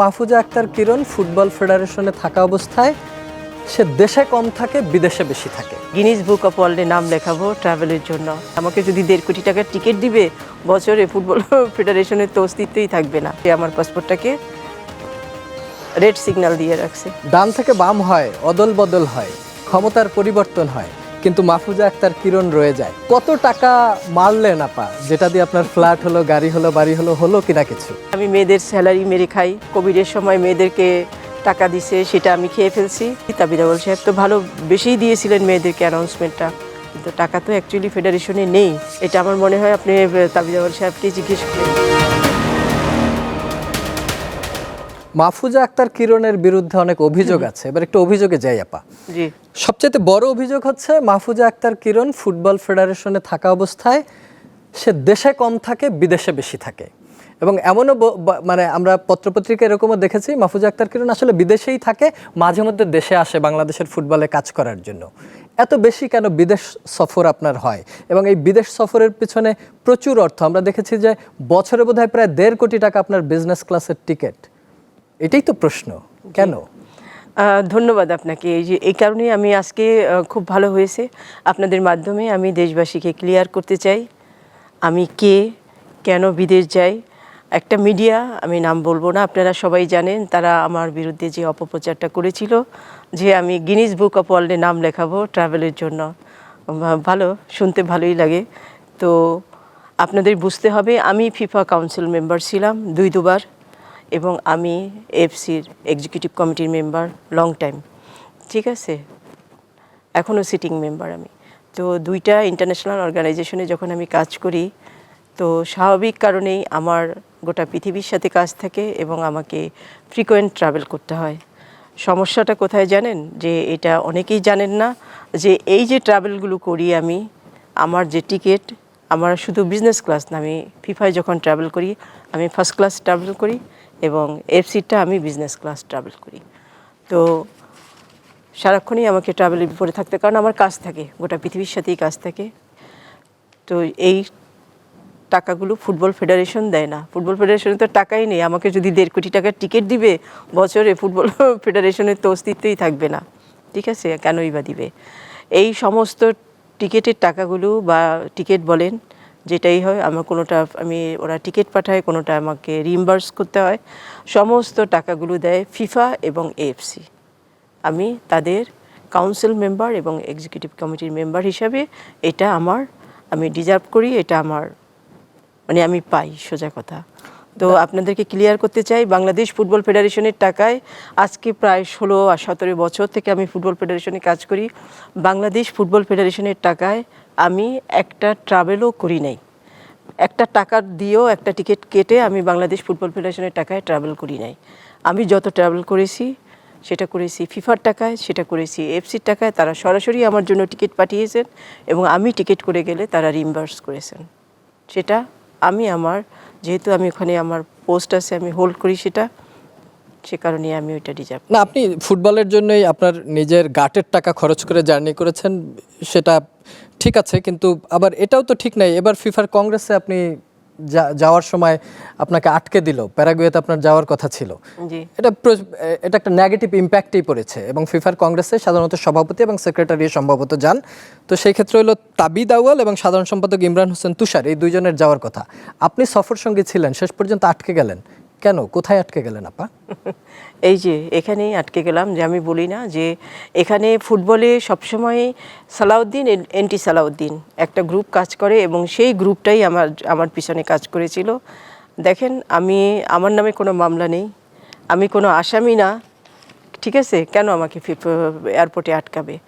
মাহফুজা আক্তার কিরণ football ফেডারেশনে থাকা অবস্থায় সে দেশে কম থাকে বিদেশে বেশি থাকে। গিনিস বুক অফ ওয়ার্ল্ডে নাম লেখাবো ট্রাভেলের জন্য। আমাকে যদি দেড় কোটি টাকার টিকিট দিবে বছরে ফুটবল ফেডারেশনের তো অস্তিত্বই থাকবে না। সে আমার পাসপোর্টটাকে রেড সিগন্যাল দিয়ে রাখছে। ডান থেকে বাম হয় অদল বদল হয় ক্ষমতার পরিবর্তন হয়। কিন্তু মাহফুজা আক্তার কিরণ রয়ে যায়। কত টাকা মারলেন আপা? যেটা দিয়ে আপনার ফ্ল্যাট হলো, গাড়ি হলো, বাড়ি হলো হলো কিনা কিছু? আমি মেয়েদের স্যালারি মেরে খাই। কোভিডের সময় মেয়েদেরকে টাকা দিছে, সেটা আমি খেয়ে ফেলছি। তাবিদাবল সাহেব তো ভালো বেশিই দিয়েছিলেন মেয়েদেরকে অ্যানাউন্সমেন্টটা কিন্তু টাকা তো অ্যাকচুয়ালি ফেডারেশনে নেই। এটা আমার মনে হয় আপনি তাবিদাবল সাহেবকে জিজ্ঞেস করেন মাহফুজা আক্তার কিরণের বিরুদ্ধে অনেক অভিযোগ আছে। এবার একটু অভিযোগে যাই আপা। জি। সবচেয়ে বড় অভিযোগ হচ্ছে মাহফুজা আক্তার কিরণ ফুটবল ফেডারেশনে থাকা অবস্থায় সে দেশে কম থাকে বিদেশে বেশি থাকে। এবং এমনও মানে আমরা পত্রপত্রিকা এরকমও দেখেছি মাহফুজা আক্তার কিরণ আসলে বিদেশেই থাকে মাঝে মধ্যে দেশে আসে বাংলাদেশের ফুটবলে কাজ করার জন্য। এত বেশি কেন বিদেশ সফর আপনার হয়? এবং এই বিদেশ সফরের পিছনে প্রচুর অর্থ। আমরা দেখেছি যে বছরে বোধহয় প্রায় দেড় কোটি টাকা আপনার বিজনেস ক্লাসের টিকিট এটাই তো প্রশ্ন কেন? ধন্যবাদ আপনাকে। এই যে এই কারণেই আমি আজকে খুব ভালো হয়েছে। আপনাদের মাধ্যমে আমি দেশবাসীকে ক্লিয়ার করতে চাই। আমি কে কেন বিদেশ যাই? একটা মিডিয়া আমি নাম বলব না আপনারা সবাই জানেন তারা আমার বিরুদ্ধে যে অপপ্রচারটা করেছিল যে আমি গিনিস বুক অফ ওয়ার্ল্ডে নাম লেখাবো ট্রাভেলের জন্য। ভালো শুনতে ভালোই লাগে। তো আপনাদের বুঝতে হবে আমি ফিফা কাউন্সিল মেম্বার ছিলাম দুই দুবার। এবং আমি এফসির এক্সিকিউটিভ কমিটির মেম্বার লং টাইম ঠিক আছে? এখনও সিটিং মেম্বার আমি। তো দুইটা ইন্টারন্যাশনাল অর্গানাইজেশনে যখন আমি কাজ করি, তো স্বাভাবিক কারণেই আমার গোটা পৃথিবীর সাথে কাজ থাকে এবং আমাকে ফ্রিকোয়েন্ট ট্রাভেল করতে হয়। সমস্যাটা কোথায় জানেন? যে এটা অনেকেই জানেন না যে এই যে ট্রাভেলগুলো করি আমি, আমার যে টিকিট আমার শুধু বিজনেস ক্লাস না, আমি ফিফায় যখন ট্রাভেল করি, আমি ফার্স্ট ক্লাস ট্রাভেল করি এবং এফসিটা আমি বিজনেস ক্লাস ট্রাভেল করি। তো সারাক্ষণই আমাকে ট্রাভেলের বিপরে থাকতে, কারণ আমার কাজ থাকে, গোটা পৃথিবীর সাথেই কাজ থাকে। তো এই টাকাগুলো ফুটবল ফেডারেশন দেয় না। ফুটবল ফেডারেশনে তো টাকাই নেই, আমাকে যদি দেড় কোটি টাকার টিকিট দিবে, বছরে ফুটবল ফেডারেশনের তো অস্তিত্বই থাকবে না। ঠিক আছে, কেনই বা দিবে? এই সমস্ত টিকিটের টাকাগুলো বা টিকিট বলেন যেটাই হয় আমার কোনোটা আমি ওরা টিকিট পাঠায় কোনোটা আমাকে রিimburse করতে হয়। সমস্ত টাকাগুলো দেয় ফিফা এবং এএফসি আমি তাদের কাউন্সিল মেম্বার এবং এক্সিকিউটিভ কমিটির মেম্বার হিসাবে এটা আমার আমি ডিজার্ভ করি এটা আমার মানে আমি পাই সোজা কথা। তো আপনাদেরকে ক্লিয়ার করতে চাই বাংলাদেশ ফুটবল ফেডারেশনের টাকায় আজকে প্রায় ষোলো আর সতেরো বছর থেকে আমি ফুটবল ফেডারেশনে কাজ করি। বাংলাদেশ ফুটবল ফেডারেশনের টাকায় আমি একটা ট্রাভেলও করি নাই। একটা টাকা দিয়েও একটা টিকিট কেটে আমি বাংলাদেশ ফুটবল ফেডারেশনের টাকায় ট্রাভেল করি নাই। আমি যত ট্রাভেল করেছি, সেটা করেছি ফিফার টাকায়, সেটা করেছি এফসির টাকায়, তারা সরাসরি আমার জন্য টিকিট পাঠিয়েছেন এবং আমি টিকিট করে গেলে তারা রিম্বার্স করেছেন। সেটা আমি আমার, যেহেতু আমি ওখানে আমার পোস্ট আছে, আমি হোল্ড করি সেটা, সে কারণে আমি ওইটা ডিজার্ভ না, আপনি ফুটবলের জন্যই আপনার নিজের গাটের টাকা খরচ করে জার্নি করেছেন, সেটা ঠিক আছে কিন্তু আবার এটাও তো ঠিক নাই। এবার ফিফার কংগ্রেসে আপনি যাওয়ার সময় আপনাকে আটকে দিল। প্যারাগুয়েতে আপনার যাওয়ার কথা ছিল। এটা এটা একটা নেগেটিভ ইম্প্যাক্টই পড়েছে এবং ফিফার কংগ্রেসে সাধারণত সভাপতি এবং সেক্রেটারি সম্ভবত যান। তো সেই ক্ষেত্রে হলো তাবিদ আউয়াল এবং সাধারণ সম্পাদক ইমরান হোসেন তুষার এই দুইজনের যাওয়ার কথা। আপনি সফর সঙ্গী ছিলেন শেষ পর্যন্ত আটকে গেলেন। কেন? কোথায় আটকে গেলেন আপা? এই যে, এখানেই আটকে গেলাম যে আমি বলি না যে এখানে ফুটবলে সবসময় সালাউদ্দিন এন্টি সালাউদ্দিন একটা গ্রুপ কাজ করে এবং সেই গ্রুপটাই আমার আমার পিছনে কাজ করেছিল। দেখেন, আমি, আমার নামে কোনো মামলা নেই। আমি কোনো আসামি না। ঠিক আছে? কেন আমাকে এয়ারপোর্টে আটকাবে?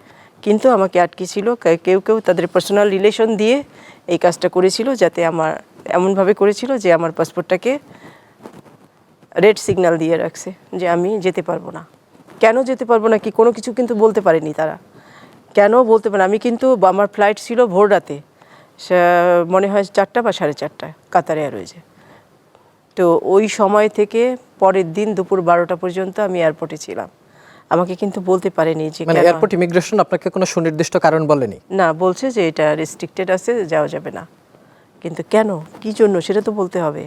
কিন্তু আমাকে আটকেছিল কেউ কেউ তাদের পার্সোনাল রিলেশন দিয়ে এই কাজটা করেছিল যাতে আমার, এমনভাবে করেছিল যে আমার পাসপোর্টটাকে রেড সিগন্যাল দিয়ে রাখছে যে আমি যেতে পারব না। কেন যেতে পারব না কি কোনো কিছু কিন্তু বলতে পারেনি তারা। কেন বলতে পারে আমি কিন্তু আমার ফ্লাইট ছিল ভোর রাতে। মনে হয় চারটা বা সাড়ে চারটা কাতার এয়ারওয়েজে তো ওই সময় থেকে পরের দিন দুপুর বারোটা পর্যন্ত আমি এয়ারপোর্টে ছিলাম। আমাকে কিন্তু বলতে পারেনি যে মানে এয়ারপোর্ট ইমিগ্রেশন আপনাকে কোনো সুনির্দিষ্ট কারণ বলেনি? না বলছে যে এটা রেস্ট্রিক্টেড আছে যাওয়া যাবে না। কিন্তু কেন? কি জন্য? সেটা তো বলতে হবে।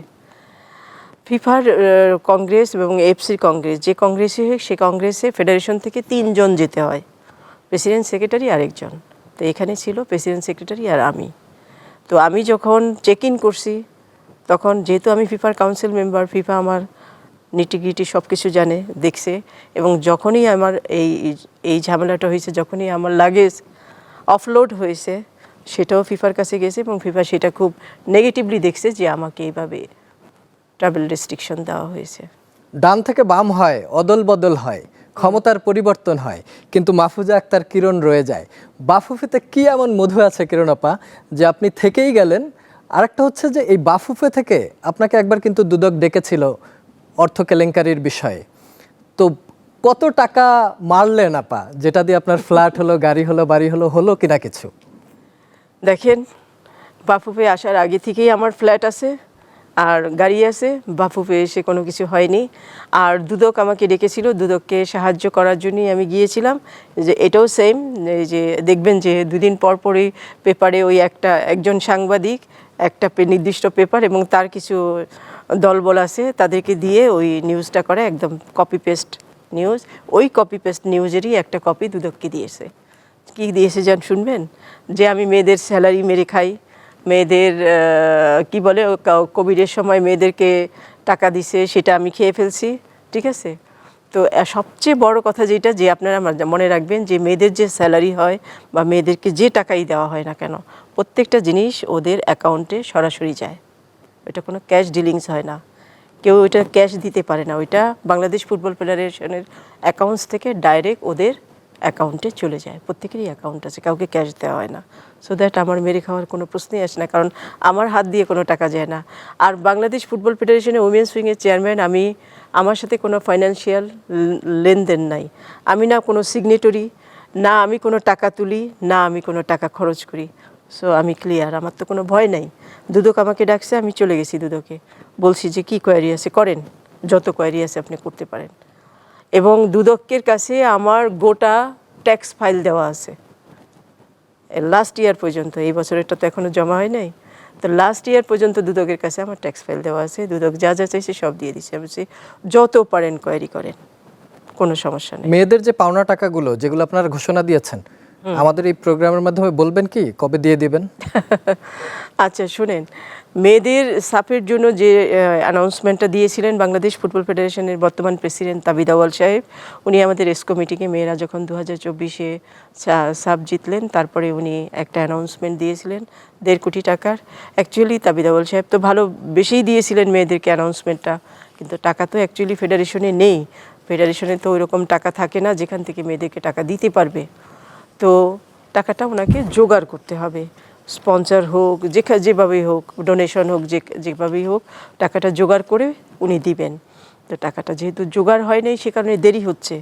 ফিফার কংগ্রেস এবং এফসির কংগ্রেস, যে কংগ্রেসই হোক, সে কংগ্রেসে ফেডারেশন থেকে তিনজন যেতে হয়। প্রেসিডেন্ট সেক্রেটারি আরেকজন তো এখানে ছিল প্রেসিডেন্ট সেক্রেটারি আর আমি। তো আমি যখন চেক ইন করছি, তখন যেহেতু আমি ফিফার কাউন্সিল মেম্বার ফিফা আমার নিটিগিটি সব কিছু জানে, দেখছে এবং যখনই আমার এই এই ঝামেলাটা হয়েছে, যখনই আমার লাগেজ অফলোড হয়েছে, সেটাও ফিফার কাছে গেছে এবং ফিফা সেটা খুব নেগেটিভলি দেখছে যে আমাকে এইভাবে ট্রাভেল রেস্ট্রিকশন দেওয়া হয়েছে। ডান থেকে বাম হয় অদল বদল হয় ক্ষমতার পরিবর্তন হয় কিন্তু মাহফুজা আক্তার কিরণ রয়ে যায়। বাফুফেতে কি এমন মধু আছে কিরণ আপা যে আপনি থেকেই গেলেন? আরেকটা হচ্ছে যে এই বাফুফে থেকে আপনাকে একবার কিন্তু দুদক ডেকেছিল অর্থ কেলেঙ্কারির বিষয়ে। তো কত টাকা মারলেন আপা যেটা দিয়ে আপনার ফ্ল্যাট হলো গাড়ি হলো বাড়ি হলো হলো কিনা কিছু? দেখেন বাফুফে আসার আগে থেকেই আমার ফ্ল্যাট আছে। আর গাড়ি আছে, বাফুফে এসে কোনো কিছু হয়নি। আর দুদক আমাকে ডেকেছিল, দুদককে সাহায্য করার জন্যই আমি গিয়েছিলাম। যে এটাও সেম যে দেখবেন যে দুদিন পর পরই পেপারে ওই একটা, একজন সাংবাদিক, একটা নির্দিষ্ট পেপার এবং তার কিছু দলবল আছে, তাদেরকে দিয়ে ওই নিউজটা করে, একদম কপি পেস্ট নিউজ ওই কপি পেস্ট নিউজেরই একটা কপি দুদককে দিয়েছে। কি দিয়েছে যান শুনবেন? যে আমি মেয়েদের স্যালারি মেরে খাই। মেয়েদের কি বলে কোভিডের সময় মেয়েদেরকে টাকা দিছে, সেটা আমি খেয়ে ফেলছি, ঠিক আছে? তো সবচেয়ে বড় কথা যেটা, যে আপনারা মনে রাখবেন যে মেয়েদের যে স্যালারি হয় বা মেয়েদেরকে যে টাকাই দেওয়া হয় না কেন, প্রত্যেকটা জিনিস ওদের অ্যাকাউন্টে সরাসরি যায়। এটা কোনো ক্যাশ ডিলিংস হয় না। কেউ ওইটা ক্যাশ দিতে পারে না। ওইটা বাংলাদেশ ফুটবল ফেডারেশনের অ্যাকাউন্টস থেকে ডাইরেক্ট ওদের অ্যাকাউন্টে চলে যায়। প্রত্যেকেরই অ্যাকাউন্ট আছে, কাউকে ক্যাশ দেওয়া হয় না। সো দ্যাট আমার মেরে খাওয়ার কোনো প্রশ্নই আসে না, কারণ আমার হাত দিয়ে কোনো টাকা যায় না। আর বাংলাদেশ ফুটবল ফেডারেশনের উমেন্স উইংয়ের চেয়ারম্যান আমি, আমার সাথে কোনো ফাইন্যান্সিয়াল লেনদেন নাই। আমি না কোনো সিগনেটরি না আমি কোনো টাকা তুলি, না আমি কোনো টাকা খরচ করি। সো আমি ক্লিয়ার আমার তো কোনো ভয় নাই। দুদক আমাকে ডাকছে, আমি চলে গেছি দুদকে। বলছি যে, কি কোয়ারি আছে? করেন। যত কোয়ারি আছে আপনি করতে পারেন। এবং দুদকের কাছে আমার গোটা ট্যাক্স ফাইল দেওয়া আছে। লাস্ট ইয়ার পর্যন্ত, এই বছরেরটা তো এখনও জমা হয় নাই। তো লাস্ট ইয়ার পর্যন্ত দুদকের কাছে আমার ট্যাক্স ফাইল দেওয়া আছে। দুদক যা যা চাইছে সব দিয়ে দিচ্ছে। বলছি, যত পারেন কোয়ারি করেন, কোনো সমস্যা নেই। মেয়েদের যে পাওনা টাকাগুলো, যেগুলো আপনারা ঘোষণা দিয়েছেন আমাদের এই প্রোগ্রামের মাধ্যমে বলবেন কি? কবে দিয়ে দিবেন? আচ্ছা শুনেন। মেয়েদের সাফের জন্য যে অ্যানাউন্সমেন্টটা দিয়েছিলেন বাংলাদেশ ফুটবল ফেডারেশনের বর্তমান প্রেসিডেন্ট তাবিদ আওয়াল সাহেব উনি আমাদের এসকো মিটিংয়ে মেয়েরা যখন দু হাজার চব্বিশে সাব জিতলেন তারপরে উনি একটা অ্যানাউন্সমেন্ট দিয়েছিলেন দেড় কোটি টাকার। অ্যাকচুয়ালি তাবিদ আওয়াল সাহেব তো ভালো বেশিই দিয়েছিলেন মেয়েদেরকে অ্যানাউন্সমেন্টটা কিন্তু টাকা তো অ্যাকচুয়ালি ফেডারেশনে নেই। ফেডারেশনে তো ওইরকম টাকা থাকে না যেখান থেকে মেয়েদেরকে টাকা দিতে পারবে। তো টাকাটা ওনাকে জোগাড় করতে হবে। স্পন্সর হোক যেখা যেভাবেই হোক ডোনেশন হোক যে যেভাবেই হোক টাকাটা জোগাড় করে উনি দিবেন। তো টাকাটা যেহেতু জোগাড় হয় নাই সে কারণে দেরি হচ্ছে।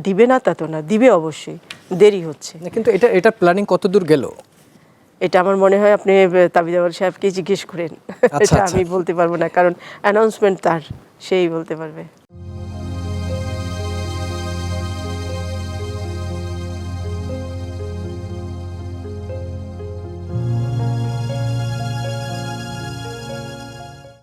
দিবে না তা তো না দিবে অবশ্যই দেরি হচ্ছে। কিন্তু এটা এটা প্ল্যানিং কতদূর গেল? এটা আমার মনে হয় আপনি তাবিদাওয়াল সাহেবকে জিজ্ঞেস করেন। আচ্ছা, এটা আচ্ছা। আমি বলতে পারব না কারণ অ্যানাউন্সমেন্ট তার সেই বলতে পারবে।